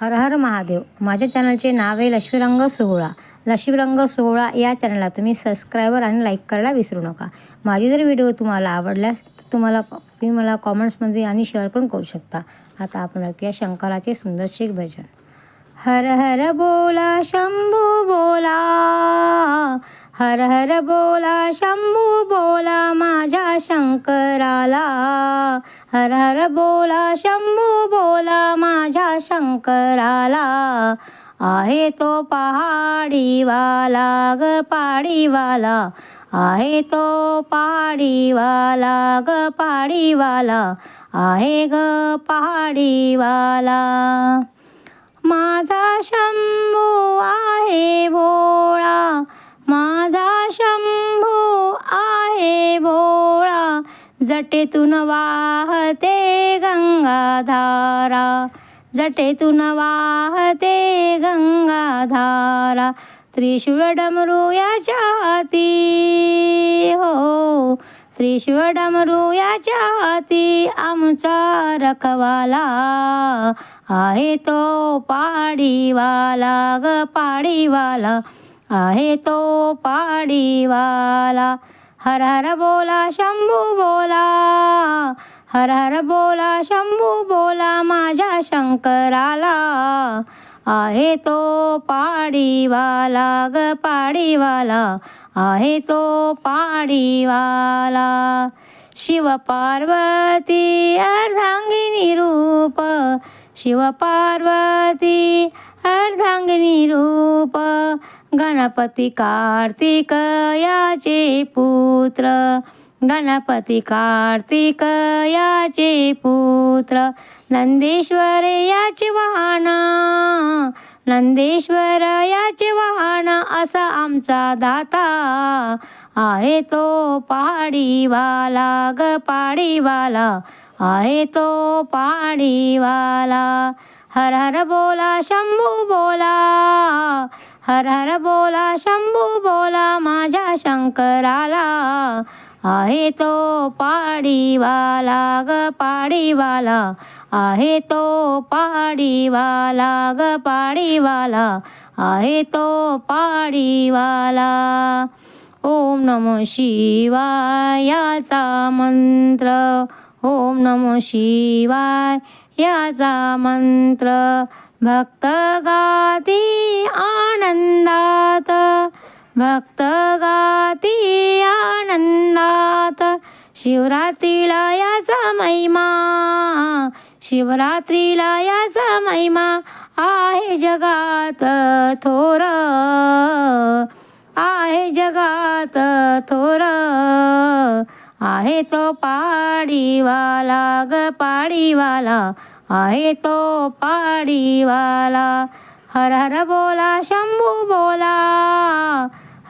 हर हर महादेव. माझ्या चॅनलचे नाव आहे लक्ष्मीरंग सोहळा. लक्ष्मीरंग सोहळा या चॅनलला तुम्ही सबस्क्रायबर आणि लाईक करायला विसरू नका. माझी जर व्हिडिओ तुम्हाला आवडल्यास तर तुम्हाला तुम्ही मला कॉमेंट्समध्ये आणि शेअर पण करू शकता. आता आपण ऐकूया शंकराचे सुंदरशे भजन. हर हर बोला शंभू बोला. हर हर बोला शंभू बोला माझ्या शंकराला. हर हर बोला शंभू शंकराला. आहे तो पहाडीवाला ग पाडीवाला. आहे तो पहाडीवाला ग पाडीवाला. आहे ग पहाडीवाला. माझा शंभू आहे भोळा. माझा शंभू आहे भोळा. जटेतून वाहते गंगाधारा. जटेतून वाहते गंगाधारा त्रिशूळ डमरू याच्या हाती हो त्रिशूळ डमरू याच्या हाती आमचा रखवाला आहे तो पाडीवाला ग पाडीवाला आहे तो पाडीवाला. हर हर बोला शंभू बोला हर हर बोला शंभू बोला माझ्या शंकराला. आहे तो पाडीवाला ग पाडीवाला. आहे तो पाडीवाला. शिव पार्वती अर्धांगिनी रूप. शिव पार्वती अर्धांगिनी रूप. गणपती कार्तिक याचे पुत्र. गणपती कार्तिक याचे पुत्र नंदेश्वर याचे वाहना नंदेश्वर याचे वाहना असा आमचा दाता आहे तो पहाडीवाला ग पाडीवाला आहे तो पहाडीवाला हर हर बोला शंभू बोला हर हर बोला शंभू बोला माझ्या शंकराला. आहे तो पाडीवाला ग पाडीवाला. आहे तो पाडीवाला ग पाडीवाला. आहे तो पाडीवाला. ओम नमो शिवाय याचा मंत्र. ओम नमो शिवाय याचा मंत्र. भक्त गाती आनंदात. भक्त गाती आनंदात. शिवरात्रीला याचा महिमा शिवरात्रीला याचा महिमा आहे जगात थोर. आहे जगात थोर. आहे तो पाडीवाला ग पाडीवाला. आहे तो पाडीवाला. हर हर बोला शंभू बोला.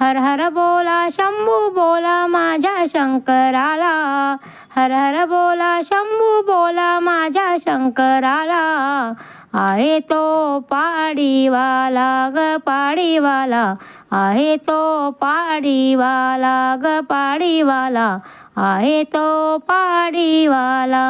हर हर बोला शंभू बोला माझ्या शंकराला. हर हर बोला शंभू बोला माझ्या शंकराला. आहे तो पाडीवाला ग पाडीवाला. आहे तो पाडीवाला ग पाडीवाला. आहे तो पाडीवाला.